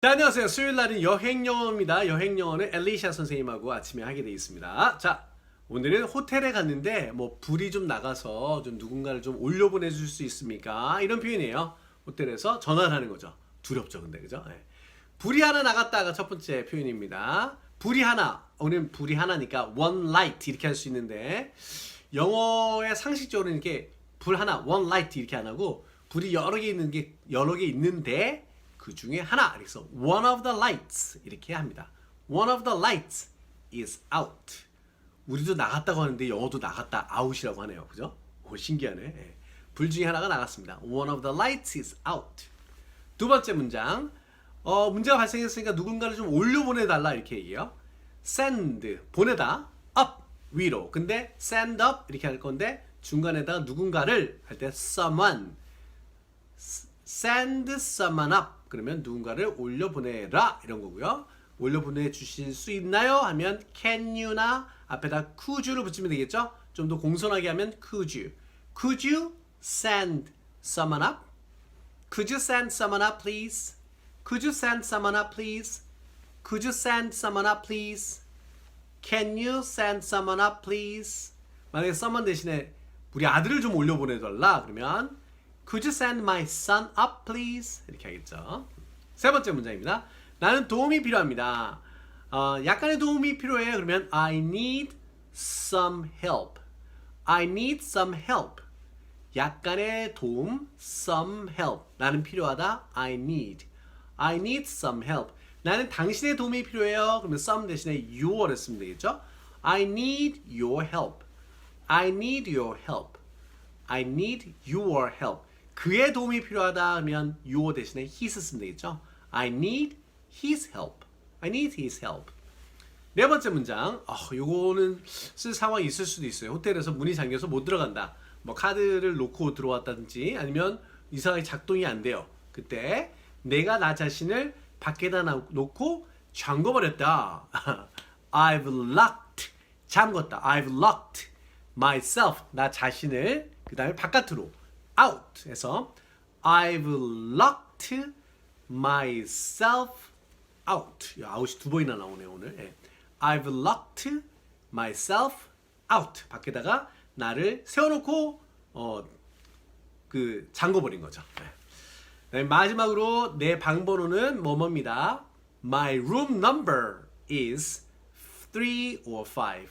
자, 안녕하세요. 수요일 날은 여행 영어입니다. 여행 영어는 엘리샤 선생님하고 아침에 하게 되어 있습니다. 자, 오늘은 호텔에 갔는데 뭐 불이 좀 나가서 좀 누군가를 좀 올려 보내 줄 수 있습니까? 이런 표현이에요. 호텔에서 전화를 하는 거죠. 두렵죠, 근데 그죠? 예. 불이 하나 나갔다가 첫 번째 표현입니다. 불이 하나. 오늘 불이 하나니까 one light 이렇게 할 수 있는데 영어의 상식적으로는 이렇게 불 하나 one light 이렇게 안 하고 불이 여러 개 있는 게 여러 개 있는데 그 중에 하나 그래서 one of the lights 이렇게 합니다. one of the lights is out. 우리도 나갔다고 하는데 영어도 나갔다 out이라고 하네요. 그죠? 오, 신기하네. 예. 불 중에 하나가 나갔습니다. one of the lights is out. 두 번째 문장. 어, 문제가 발생했으니까 누군가를 좀 올려 보내달라 이렇게 얘기해요. send 보내다 up 위로. 근데 send up 이렇게 할 건데 중간에다가 누군가를 할 때 someone send someone up 그러면 누군가를 올려 보내라 이런 거고요. 올려 보내 주실 수 있나요? 하면 can you나 앞에다 could you를 붙이면 되겠죠? 좀 더 공손하게 하면 could you. Could you send someone up? Could you send someone up please? Could you send someone up please? Could you send someone up please? Can you send someone up please? 만약에 someone 대신에 우리 아들을 좀 올려 보내달라 그러면 Could you send my son up please? 이렇게 하겠죠. 세 번째 문장입니다. 나는 도움이 필요합니다. 어, 약간의 도움이 필요해요. 그러면 I need some help. I need some help. 약간의 도움, some help. 나는 필요하다. I need. I need some help. 나는 당신의 도움이 필요해요. 그러면 some 대신에 your를 쓰면 되겠죠? I need your help. I need your help. I need your help. 그의 도움이 필요하다 하면 your 대신에 his 쓰면 되겠죠? I need his help. I need his help. 네 번째 문장. 어, 요거는 쓸 상황이 있을 수도 있어요. 호텔에서 문이 잠겨서 못 들어간다. 뭐 카드를 놓고 들어왔다든지 아니면 이상하게 작동이 안 돼요. 그때 내가 나 자신을 밖에다 놔- 놓고 잠궈버렸다. I've locked 잠궜다. I've locked myself 나 자신을 그 다음에 바깥으로 out 해서 I've locked myself out. 야, out이 두 번이나 나오네요 오늘. 예. I've locked myself out. 밖에다가 나를 세워놓고 어 그 잠궈버린 거죠. 예. 네, 마지막으로 내 방 번호는 뭐뭐입니다. My room number is 3 or 5.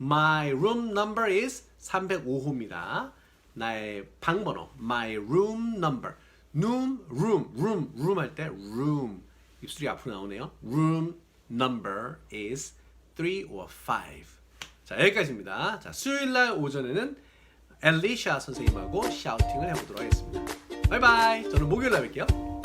My room number is 305호입니다. 나의 방 번호. My room number. room, room, room, room 할 때 room. 입술이 앞으로 나오네요. Room number is 3 or 5. 자, 여기까지입니다. 자, 수요일 날 오전에는 엘리샤 선생님하고 샤우팅을 해 보도록 하겠습니다. 바이바이. 저는 목요일 날 뵐게요.